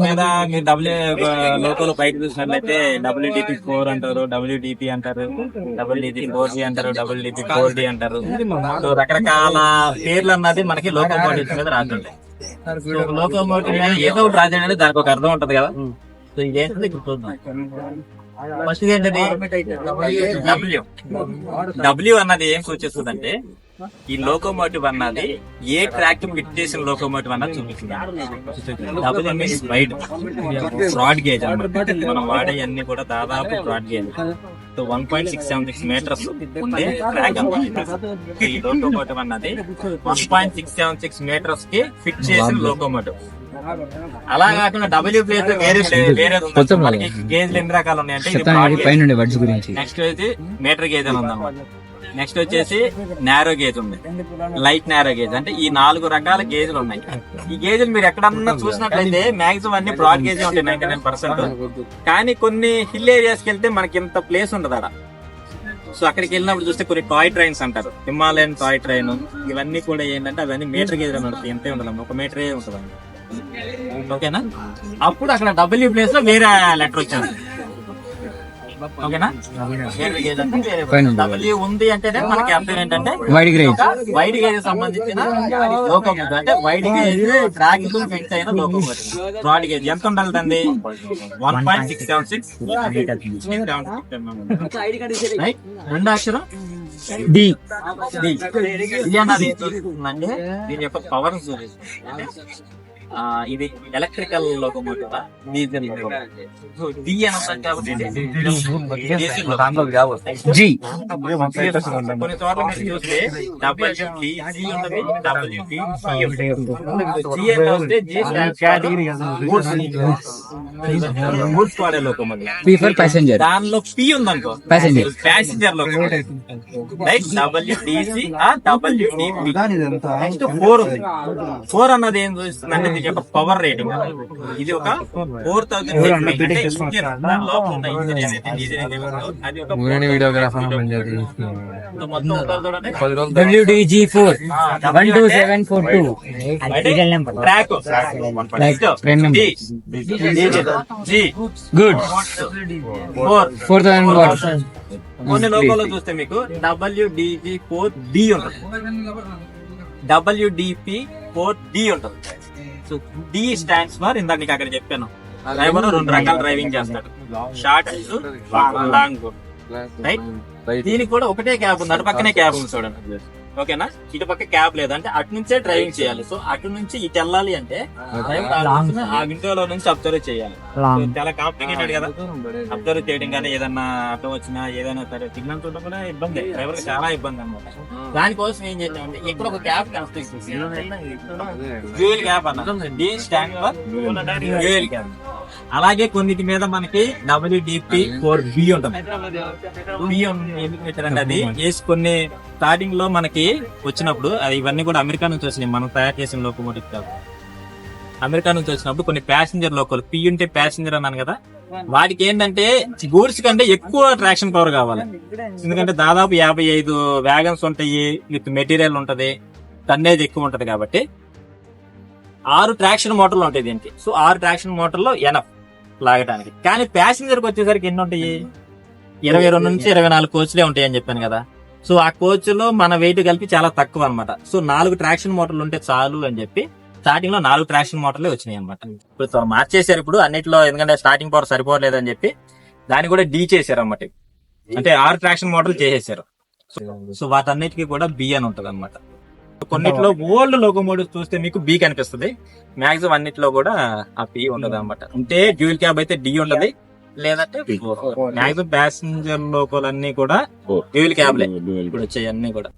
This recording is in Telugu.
మీరు డబ్ల్యూ లోకల్ బయట చూసినట్లయితే డబ్ల్యూడిపి ఫోర్ అంటారు డబ్ల్యూడిపి అంటారు డబ్ల్యూడిపి ఫోర్ జీ అంటారు డబ్ల్యూడిపి ఫోర్ డి అంటారు సో రకరకాల పేర్లు అన్నది మనకి లోకల్ మోటివ్స్ మీద సో లోకల్ మోటివ్ ఏదో ఒకటి రాజండి అంటే దానికి ఒక అర్థం ఉంటది కదా సో ఇదేంటది ఇప్పుడు చూద్దాం ఫస్ట్ డబ్ల్యూ డబ్ల్యూ అన్నది ఏం సూచిస్తుందంటే ఈ లోకోమోటివ్ అన్నది ఏ ట్రాక్ ఫిట్ చేసిన లోకోమోటివ్ అన్నది చూపిస్తుంది. W means wide broad gauge అన్నమాట. మనం వాడే అన్ని కూడా దాదాపు broad gauge one point six seven six metres ఉండే ట్రాక్ అన్నమాట ఈ లోకోమోటివ్ అన్నది one point six seven six మీటర్స్కి fit చేసిన లోకోమోటివ్ అలా కాకుండా డబ్ల్యూ ప్లేస్ వేరే వేరే గేజ్లు ఎన్ని రకాలు ఉన్నాయంటే నెక్స్ట్ వచ్చి మీటర్ గేజ్ అని ఉందన్నమాట. నెక్స్ట్ వచ్చేసి నేరో గేజ్ ఉంది. లైట్ నేరో గేజ్ అంటే ఈ నాలుగు రకాల గేజ్లు ఉన్నాయి. ఈ గేజ్లు మీరు ఎక్కడన్నా చూసినట్లయితే మాక్సిమం అన్ని బ్రాడ్ గేజ్ ఉంటాయి నైన్టీ నైన్ పర్సెంట్ కానీ కొన్ని హిల్ ఏరియాస్కి వెళ్తే మనకి ఇంత ప్లేస్ ఉండదు అక్కడ సో అక్కడికి వెళ్ళినప్పుడు చూస్తే కొన్ని టాయ్ ట్రైన్స్ అంటారు. హిమాలయన్ టాయ్ ట్రైన్ ఇవన్నీ కూడా ఏంటంటే అవన్నీ మీటర్ గేజ్ ఉంటుంది ఎంతే ఉండదు ఒక మీటరే ఉంటుంది ఓకేనా అప్పుడు అక్కడ డబ్ల్యూ ప్లేస్లో వేరే లెటర్ వచ్చింది. ఓకేనా? గేజ్. డబ్ల్యూ ఉంది అంటేనే మనకి అర్థం ఏంటంటే వైడ్ గ్రేజ్ వైడ్ గేజ్ సంబంధించిన లోకోమోటివ్ అంటే వైడ్ గేజ్ ట్రాక్ ఫిక్స్ అయిన లోకోమోటివ్ బ్రాడ్ గేజ్ ఎంత ఉండాలి తండి one point six seven six రెండో అక్షరం? డి ఇది అన్నది. దీని యొక్క పవర్ ఇది electrical locomotive diesel so D అని ఉంటుంది కాబట్టి ఇది డీజిల్ locomotive. జి. కొన్ని చోట్ల మీరు చూస్తే డబ్ల్యూపి జి ఉంటుంది డబ్ల్యూపి జి అంటే వస్తే జి గూడ్స్ వాడే లోకోమోటివ్. పి ఫర్ ప్యాసింజర్ దానిలో పి ఉందనుకో. Passenger. Passenger locomotive right WDC WDP next four ఉంది ఫోర్ అన్నది ఏం చూస్తుంది అంటే దీని యొక్క పవర్ రేటింగ్ ఇది ఒక ఫోర్ థౌసండ్ లోపల అది ఒక WDG four one two seven four two track good four four thousand watts కొన్ని లోకంలో చూస్తే మీకు డబ్ల్యూడిజి ఫోర్ డి ఉంటుంది. డబ్ల్యూడిపి ఫోర్ డి ఉంటుంది. సో డి స్టాండ్స్ ఫర్ ఇందాక నీకు అక్కడ చెప్పాను. డ్రైవర్ రెండు రకాల డ్రైవింగ్ చేస్తాడు. షార్ట్ లాంగ్ రైట్ దీనికి కూడా ఒకటే క్యాబ్ ఉంది. అటు పక్కనే క్యాబ్ ఉంది చూడండి. ఓకేనా? ఇటు పక్క క్యాబ్ లేదు అంటే నుంచే డ్రైవింగ్ చేయాలి. సో అటు నుంచి ఇటు వెళ్ళాలి అంటే ఆ విండోలో నుంచి అబ్జర్వ్ చేయాలి. చాలా కాంప్లికేటెడ్ కదా. అబ్జర్వ్ చేయడం కానీ ఏదన్నా అర్థం వచ్చినా ఏదైనా సరే సిగ్నల్ చూడడం కూడా ఇబ్బంది. డ్రైవర్ చాలా ఇబ్బంది అనమాట దానికోసం ఏం చేద్దామంటే ఇక్కడ ఒక క్యాబ్ కన్స్ట్రక్ట్ డ్యూయల్ క్యాబ్ అన్న. D stand for dual cab అలాగే కొన్నిటి మీద మనకి డబ్ల్యూడిపి ఫోర్ బి ఉంటుంది. బి ఎందుకు పెట్టారంటే అది? కొన్ని స్టార్టింగ్లో మనకి వచ్చినప్పుడు అది ఇవన్నీ కూడా అమెరికా నుంచి వచ్చినాయి. మనం తయారు చేసిన లోకోమోటివ్ కాదు. అమెరికా నుంచి వచ్చినప్పుడు కొన్ని ప్యాసింజర్ లోకల్ పి ఉంటే ప్యాసింజర్ అన్నాను కదా? వాటికి ఏంటంటే గూడ్స్ కంటే ఎక్కువ ట్రాక్షన్ పవర్ కావాలి. ఎందుకంటే దాదాపు యాభై ఐదు వ్యాగన్స్ ఉంటాయి విత్ మెటీరియల్ ఉంటది టన్నేజ్ ఎక్కువ ఉంటది కాబట్టి. ఆరు ట్రాక్షన్ మోటార్లు ఉంటాయి దీనికి. సో ఆరు ట్రాక్షన్ మోటార్లు ఎనఫ్ లాగడానికి కానీ ప్యాసింజర్కి వచ్చేసరికి ఎన్ని ఉంటాయి? ఇరవై రెండు నుంచి ఇరవై నాలుగు కోచ్లే ఉంటాయి అని చెప్పాను కదా. సో ఆ కోచ్లో మన వెయిట్ కలిపి చాలా తక్కువ అన్నమాట. సో నాలుగు ట్రాక్షన్ మోటార్లు ఉంటే చాలు అని చెప్పి స్టార్టింగ్లో నాలుగు ట్రాక్షన్ మోటార్లే వచ్చినాయి అనమాట ఇప్పుడు త్వర మార్చేశారు ఇప్పుడు అన్నిట్లో ఎందుకంటే స్టార్టింగ్ పవర్ సరిపోలేదు అని చెప్పి దాన్ని కూడా డీ చేశారు అన్నమాట అంటే ఆరు ట్రాక్షన్ మోటార్లు చేసేసారు సో వాటన్నిటికీ కూడా బి అని ఉంటది అనమాట కొన్నిట్లో ఓల్డ్ లోకోమోటివ్ చూస్తే మీకు బి కనిపిస్తుంది. మాక్సిమం అన్నిట్లో కూడా ఆ పి ఉండదు అనమాట ఉంటే డ్యూల్ క్యాబ్ అయితే డి ఉంటది. లేదంటే మాక్సిమం ప్యాసింజర్ లోకల్ అన్ని కూడా డ్యూల్ క్యాబ్లే. ఇప్పుడు వచ్చాయి అన్ని కూడా.